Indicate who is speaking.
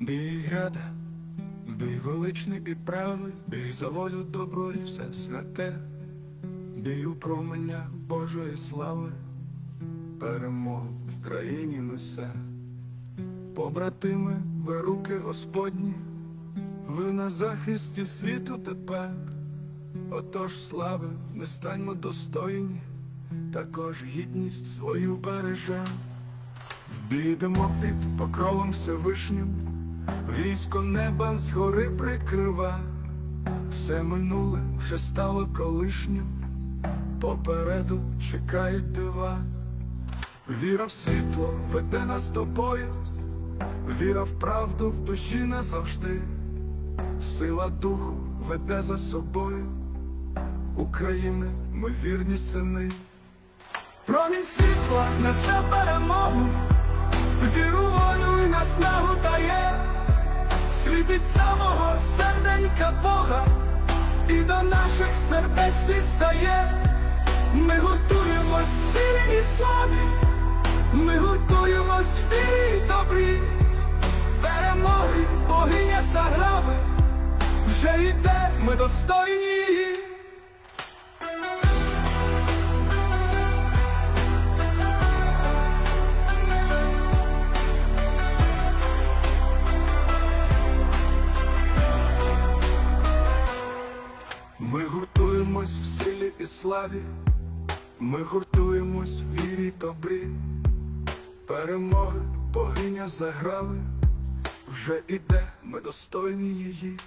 Speaker 1: Бій града, бій величний і правий, бій за волю добро і все святе, бій у променях Божої слави, перемогу в країні несе. Побратими, ви руки Господні, ви на захисті світу тепер. Отож, слави, ми станьмо достойні, також гідність свою бережем. Вбійдемо під покровом Всевишнім, військо неба згори прикрива, все минуле вже стало колишнім, попереду чекають дива. Віра в світло веде нас до бою, віра в правду в душі назавжди, сила духу веде за собою, України ми вірні сини. Промінь світла несе перемогу, віру волю і наснагу дає, серденька Бога, і до наших сердець дістає. Ми гуртуємось в і славі, ми гуртуємось в вірі і добрі, перемоги богиня заграви, вже йде, ми достойні її. Славі, ми гуртуємось в вірі добрі, перемоги богиня заграли, вже іде, ми достойні її.